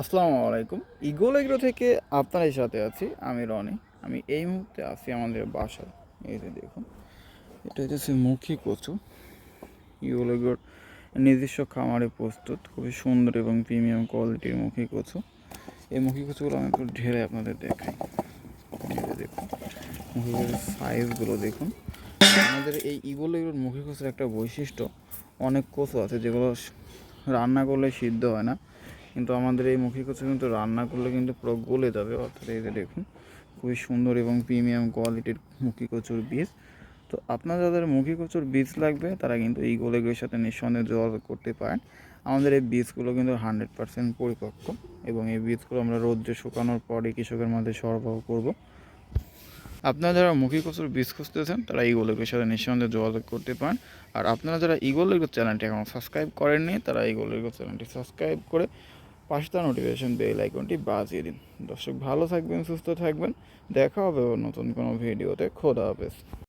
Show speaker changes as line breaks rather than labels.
আসসালামু আলাইকুম। ইগোল এগ্রো থেকে আপনাদের সাথে আছি আমি রনি। আমি এই মুহূর্তে আছি আমাদের বাসায়। এই যে দেখুন, এটা হচ্ছে মুখী কচু। ইগোল এগ্রোর নিজস্ব খামারে প্রস্তুত, খুবই সুন্দর এবং প্রিমিয়াম কোয়ালিটির মুখী কচু। এই মুখী কচুগুলো আমি একটু ঢেলে আপনাদের দেখাই। দেখুন, মুখী কচুর সাইজগুলো দেখুন। আমাদের এই ইগোল এগ্রোর মুখী কচুর একটা বৈশিষ্ট্য, অনেক কচু আছে যেগুলো রান্না করলে সিদ্ধ হয় না। কিন্তু আমাদের এই মুখী কচু কিন্তু রান্না করলে কিন্তু পুরো গলে যাবে। অর্থাৎ এই যে দেখুন, খুবই সুন্দর এবং প্রিমিয়াম কোয়ালিটির মুখী কচুর বীজ। তো আপনার যাদের মুখী কচুর বীজ লাগবে, তারা কিন্তু এই গোলেগুলোর সাথে নিঃসন্দেহে যোগাযোগ করতে পারেন। আমাদের এই বীজগুলো কিন্তু হান্ড্রেড পার্সেন্ট পরিপক্ক এবং এই বীজগুলো আমরা রোদ্রে শুকানোর পরে কৃষকের মধ্যে সরবরাহ করব। আপনারা যারা মুখী কচুর বীজ খুঁজতেছেন, তারা ইগোলেগুলোর সাথে নিঃসন্দেহে যোগাযোগ করতে পারেন। আর আপনারা যারা ইগোলেগো চ্যানেলটি এখনও সাবস্ক্রাইব করেননি, তারা ইগোলেগো চ্যানেলটি সাবস্ক্রাইব করে পাশে তার নোটিফিকেশন বেল আইকনটি বাজিয়ে দিন। দর্শক ভালো থাকবেন, সুস্থ থাকবেন। দেখা হবে নতুন কোনো ভিডিওতে খোদা হাফেজ।